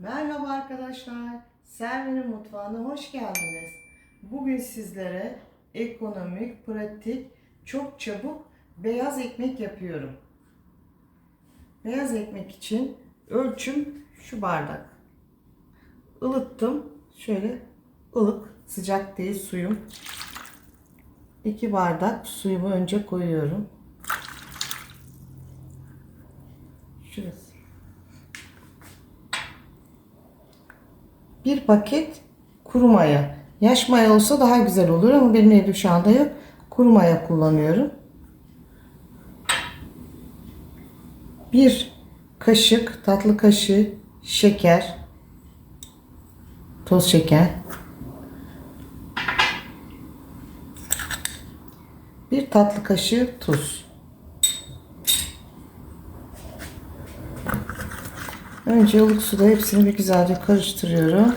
Merhaba arkadaşlar. Selvi'nin mutfağına hoş geldiniz. Bugün sizlere ekonomik, pratik, çok çabuk beyaz ekmek yapıyorum. Beyaz ekmek için ölçüm şu bardak. Ilıttım. Şöyle ılık, sıcak değil suyum. 2 bardak suyumu önce koyuyorum. Şurası. Bir paket kuru maya. Yaş maya olsa daha güzel olur ama benim evde şu anda yok. Kuru maya kullanıyorum. Bir kaşık, tatlı kaşığı şeker. Toz şeker. Bir tatlı kaşığı tuz. Önce ılık suda hepsini bir güzelce karıştırıyorum.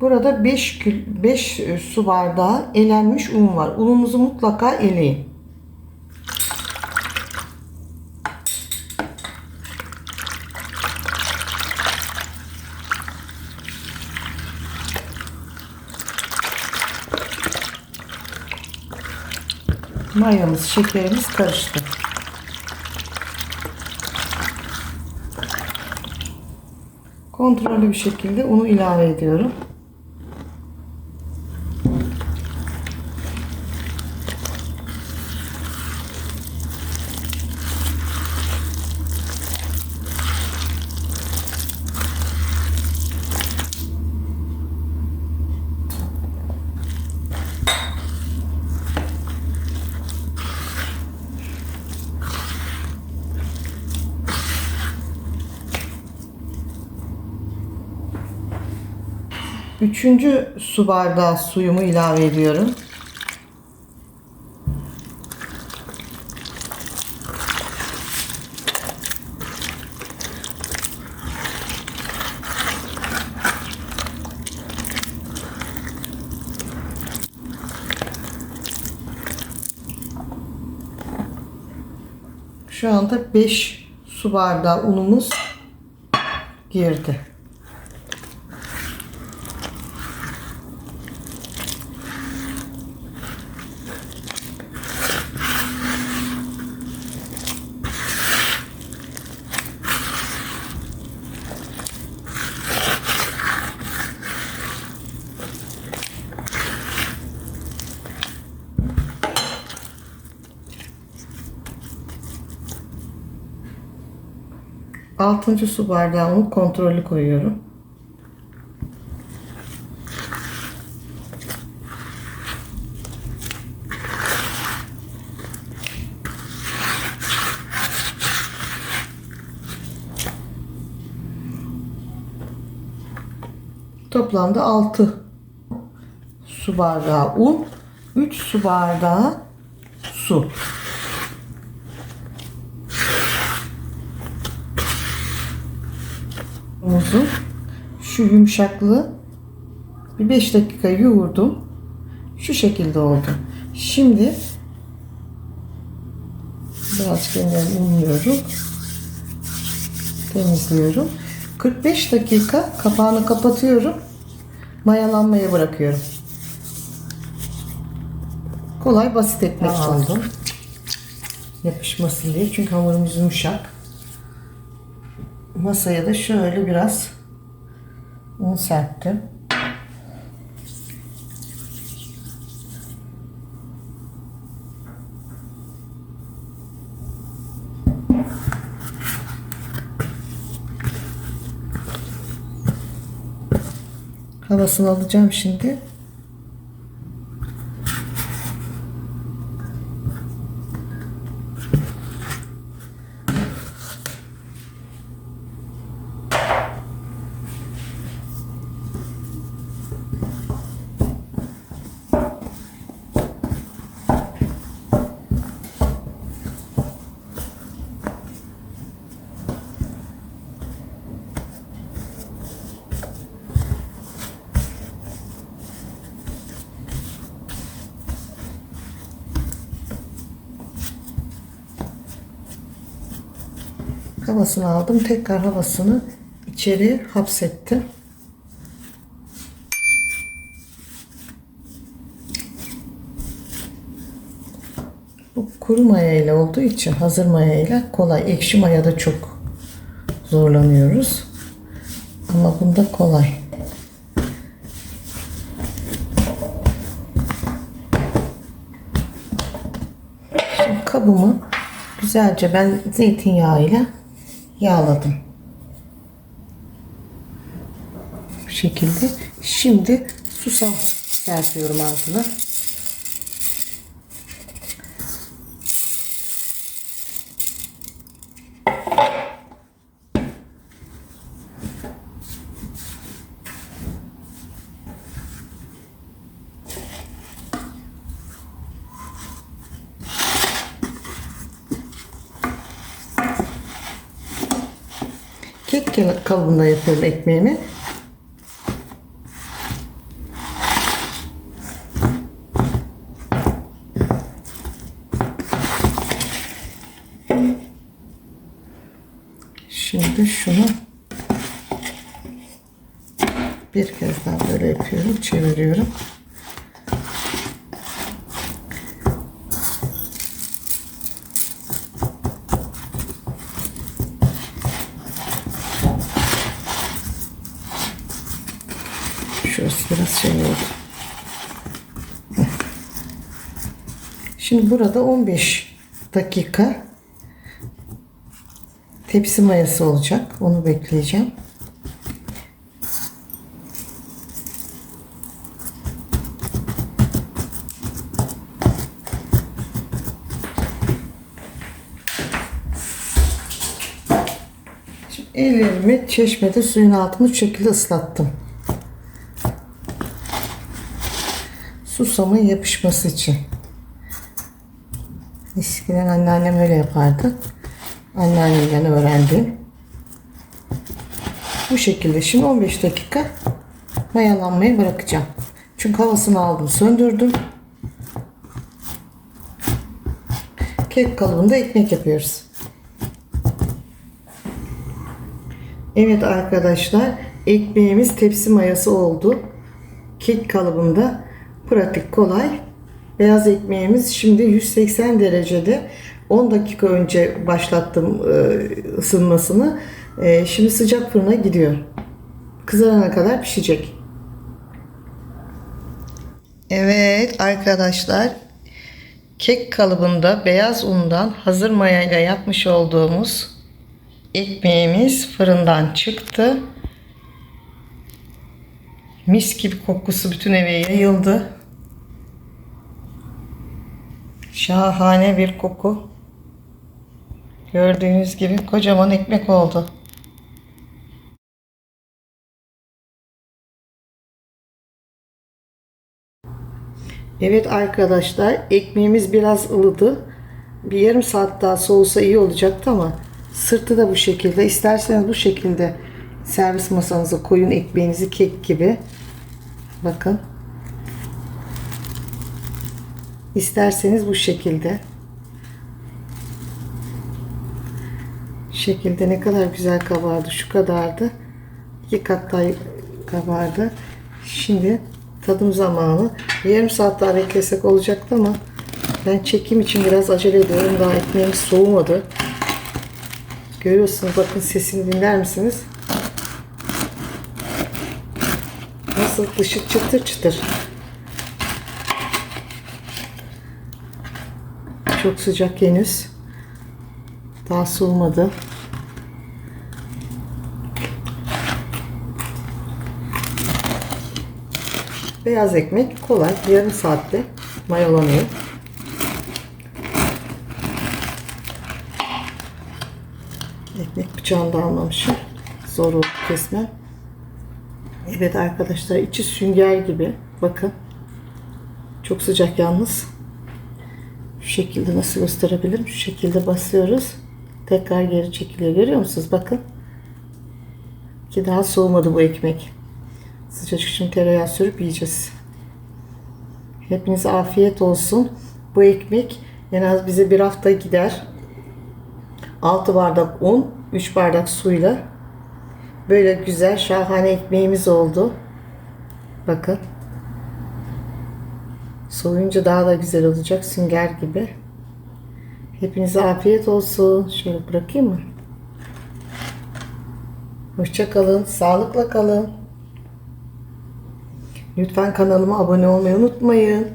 Burada 5 kül 5 su bardağı elenmiş un var. Ununuzu mutlaka eleyin. Mayamız, şekerimiz karıştı. Kontrollü bir şekilde unu ilave ediyorum. Üçüncü su bardağı suyumu ilave ediyorum. Şu anda 5 su bardağı unumuz girdi. Altıncı su bardağı unu kontrollü koyuyorum. Toplamda 6 su bardağı un, 3 su bardağı su. Muzu şu yumuşaklığı bir 5 dakika yoğurdum. Şu şekilde oldu. Şimdi biraz kenarını unluyorum. Temizliyorum. 45 dakika kapağını kapatıyorum. Mayalanmaya bırakıyorum. Kolay basit ekmek oldu. Yapışmasın diye çünkü hamurumuz yumuşak masaya da şöyle biraz un serptim. Havasını alacağım şimdi. Havasını aldım. Tekrar havasını içeri hapsettim. Bu kuru maya ile olduğu için hazır maya ile kolay. Ekşi mayada çok zorlanıyoruz. Ama bunda kolay. Şimdi kabımı güzelce ben zeytinyağıyla yağladım. Bu şekilde. Şimdi susam serpiyorum altına. Kek kalıbında yapıyorum ekmeğimi. Şimdi şunu bir kez daha böyle yapıyorum, çeviriyorum. Şurası biraz şey oldu. Şimdi burada 15 dakika tepsi mayası olacak. Onu bekleyeceğim. Şimdi ellerimi çeşmede suyun altını şu şekilde ıslattım. Susamın yapışması için. Eskiden anneannem öyle yapardı. Anneannemden öğrendim. Bu şekilde şimdi 15 dakika mayalanmayı bırakacağım. Çünkü havasını aldım, söndürdüm. Kek kalıbında ekmek yapıyoruz. Evet arkadaşlar, ekmeğimiz tepsi mayası oldu. Kek kalıbında pratik, kolay. Beyaz ekmeğimiz şimdi 180 derecede 10 dakika önce başlattım e, ısınmasını. E, Şimdi sıcak fırına gidiyor. Kızarana kadar pişecek. Evet arkadaşlar kek kalıbında beyaz undan hazır mayayla yapmış olduğumuz ekmeğimiz fırından çıktı. Mis gibi kokusu bütün eve yayıldı. Şahane bir koku. Gördüğünüz gibi kocaman ekmek oldu. Evet arkadaşlar ekmeğimiz biraz ılıdı. Bir yarım saat daha soğusa iyi olacaktı ama sırtı da bu şekilde. İsterseniz bu şekilde servis masanıza koyun ekmeğinizi kek gibi. Bakın. İsterseniz bu şekilde. Şekilde ne kadar güzel kabardı. Şu kadardı. İki kat daha kabardı. Şimdi tadım zamanı. Yarım saat daha beklesek olacaktı ama ben çekim için biraz acele ediyorum. Daha ekmeğimiz soğumadı. Görüyorsunuz bakın sesini dinler misiniz? Nasıl dışı çıtır çıtır. Çok sıcak henüz. Daha soğumadı. Beyaz ekmek kolay. Yarım saatte mayalanıyor. Ekmek bıçağını da almamışım. Zor oldu kesmem. Evet arkadaşlar içi sünger gibi. Bakın. Çok sıcak yalnız. Şu şekilde nasıl gösterebilirim? Şu şekilde basıyoruz. Tekrar geri çekiliyor. Görüyor musunuz? Bakın. Ki daha soğumadı bu ekmek. Sıcacık şimdi tereyağı sürüp yiyeceğiz. Hepinize afiyet olsun. Bu ekmek en az bize bir hafta gider. 6 bardak un, 3 bardak suyla böyle güzel şahane ekmeğimiz oldu. Bakın. Soğuyunca daha da güzel olacak sünger gibi. Hepinize afiyet olsun. Şöyle bırakayım mı? Hoşça kalın, sağlıkla kalın. Lütfen kanalıma abone olmayı unutmayın.